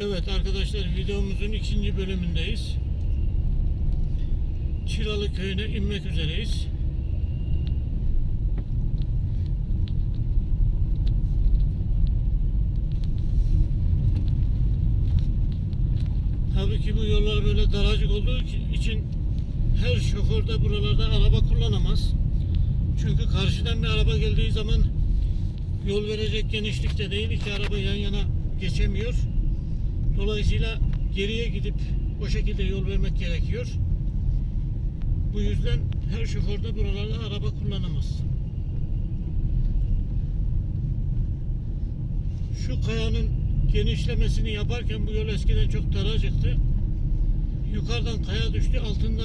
Evet arkadaşlar videomuzun ikinci bölümündeyiz. Çıralı köyüne inmek üzereyiz. Tabii ki bu yollar böyle daracık olduğu için her şoför de buralarda araba kullanamaz. Çünkü karşıdan bir araba geldiği zaman yol verecek genişlikte değil. iki araba yan yana geçemiyor. Dolayısıyla geriye gidip o şekilde yol vermek gerekiyor. Bu yüzden her şoför de buralarda araba kullanamaz. Şu kayanın genişlemesini yaparken bu yol eskiden çok daracıktı. Yukarıdan kaya düştü, altında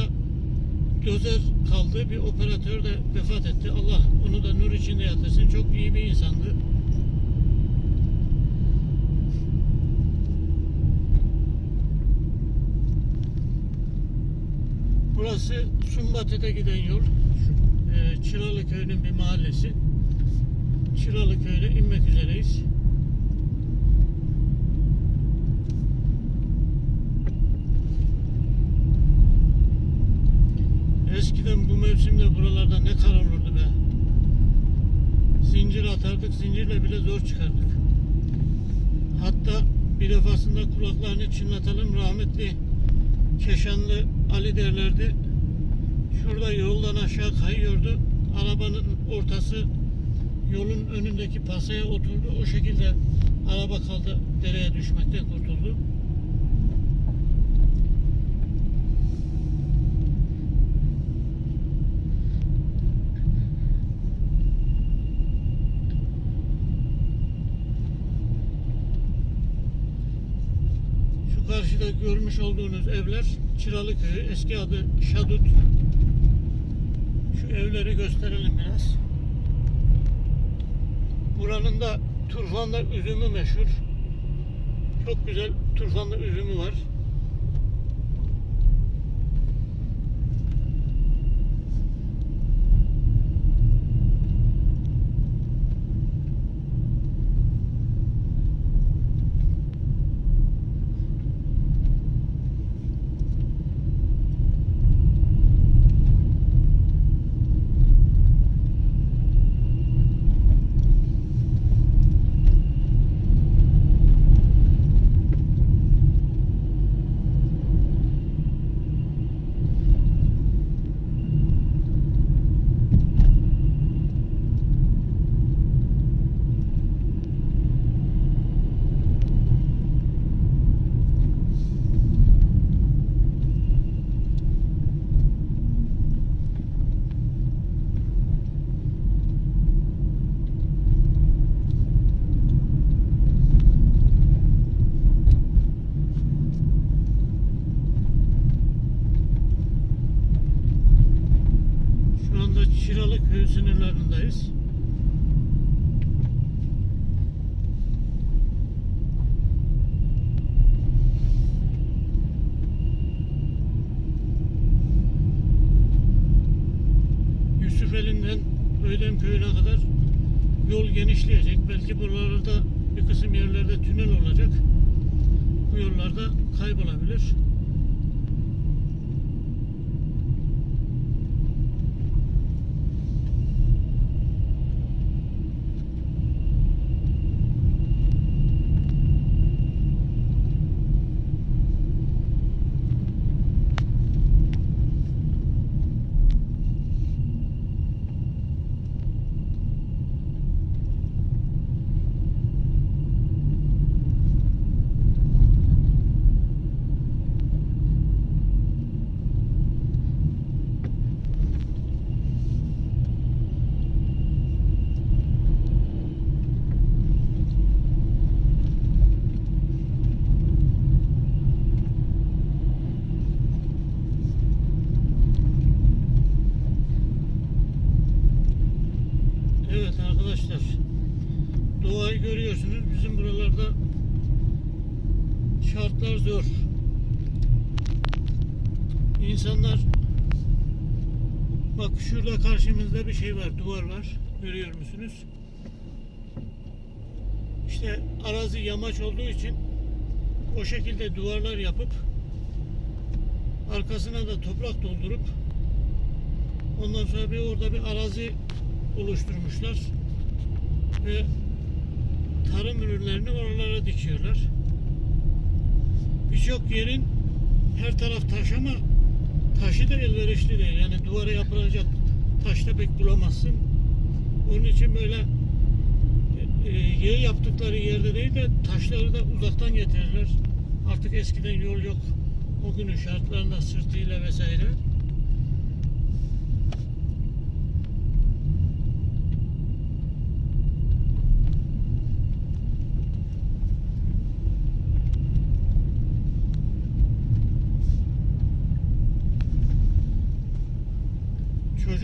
dozer kaldı. Bir operatör de vefat etti. Allah onu da nur içinde yatırsın. Çok iyi bir insandı. Burası Sumbate'de giden yol. Ee, Çıralı köyünün bir mahallesi. Çıralı köyüne inmek üzereyiz. Eskiden bu mevsimde buralarda ne kar olurdu be. Zincir atardık, zincirle bile zor çıkardık. Hatta bir defasında kulaklarını çınlatalım rahmetli Keşanlı Ali derlerdi. Şurada yoldan aşağı kayıyordu. Arabanın ortası yolun önündeki pasaya oturdu. O şekilde araba kaldı dereye düşmekten kurtuldu. Şu karşıda görmüş olduğunuz evler Çıralı Köyü. Eski adı Şadut. Şu evleri gösterelim biraz. Buranın da Turfan'da üzümü meşhur. Çok güzel Turfan'da üzümü var. Şu anda Çıralı Köyü sınırlarındayız. Yusufeli'nden Öydem Köyü'ne kadar yol genişleyecek. Belki buralarda bir kısım yerlerde tünel olacak. Bu yollarda kaybolabilir. Evet arkadaşlar. Doğayı görüyorsunuz. Bizim buralarda şartlar zor. İnsanlar bak şurada karşımızda bir şey var, duvar var. Görüyor musunuz? İşte arazi yamaç olduğu için o şekilde duvarlar yapıp arkasına da toprak doldurup ondan sonra bir orada bir arazi oluşturmuşlar ve tarım ürünlerini oralara dikiyorlar. Birçok yerin her taraf taş ama taşı da elverişli değil. Yani duvara yapılacak taşta pek bulamazsın. Onun için böyle e, yeri yaptıkları yerde değil de taşları da uzaktan getirirler. Artık eskiden yol yok. O günün şartlarında sırtıyla vesaire.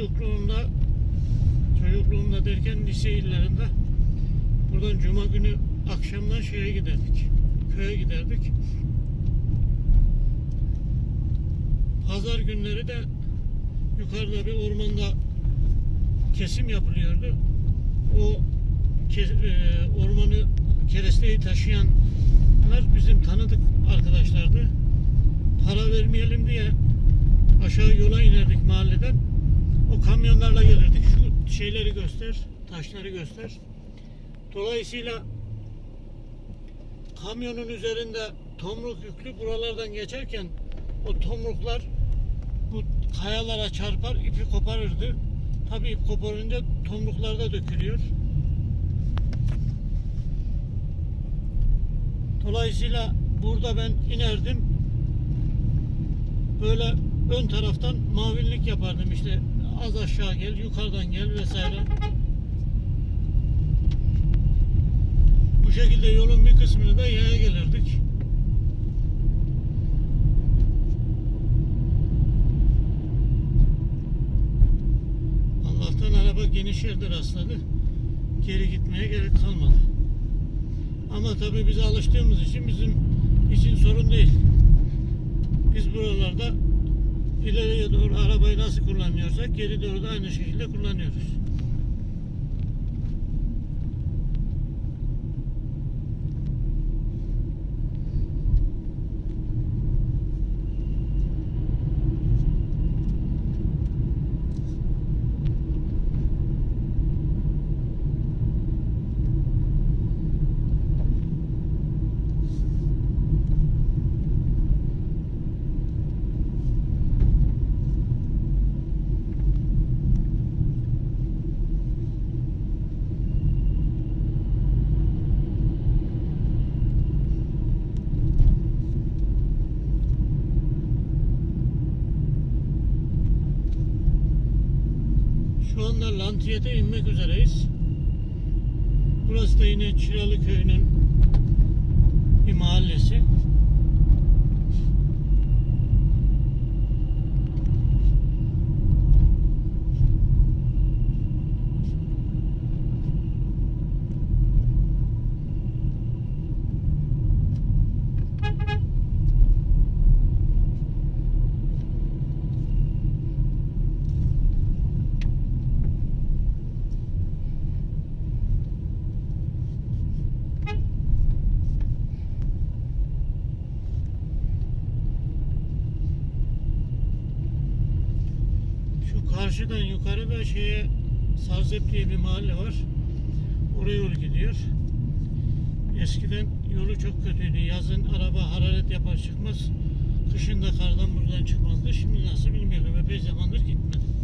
Çocukluğumda çocukluğumda derken lise yıllarında buradan cuma günü akşamdan şeye giderdik. Köye giderdik. Pazar günleri de yukarıda bir ormanda kesim yapılıyordu. O ke- e, ormanı keresteyi taşıyanlar bizim tanıdık arkadaşlardı. Para vermeyelim diye aşağı yola inerdik mahalleden. O kamyonlarla gelirdik. Şu şeyleri göster, taşları göster. Dolayısıyla kamyonun üzerinde tomruk yüklü buralardan geçerken o tomruklar bu kayalara çarpar, ipi koparırdı. Tabii ip koparınca tomruklar da dökülüyor. Dolayısıyla burada ben inerdim. Böyle ön taraftan mavinlik yapardım işte az aşağı gel, yukarıdan gel vesaire. Bu şekilde yolun bir kısmını da yaya gelirdik. Allah'tan araba geniş yerde rastladı. Geri gitmeye gerek kalmadı. Ama tabii biz alıştığımız için bizim için sorun değil. Biz buralarda ileriye doğru arabayı nasıl kullanıyorsak geri doğru da aynı şekilde kullanıyoruz. Şu anda Lantiyete inmek üzereyiz. Burası da yine Çıralı Köyü'nün bir mahallesi. Şu karşıdan yukarıda şeye Sarzep diye bir mahalle var. Oraya yol gidiyor. Eskiden yolu çok kötüydü. Yazın araba hararet yapar çıkmaz. Kışın da kardan buradan çıkmazdı. Şimdi nasıl bilmiyorum. Epey zamandır gitmedim.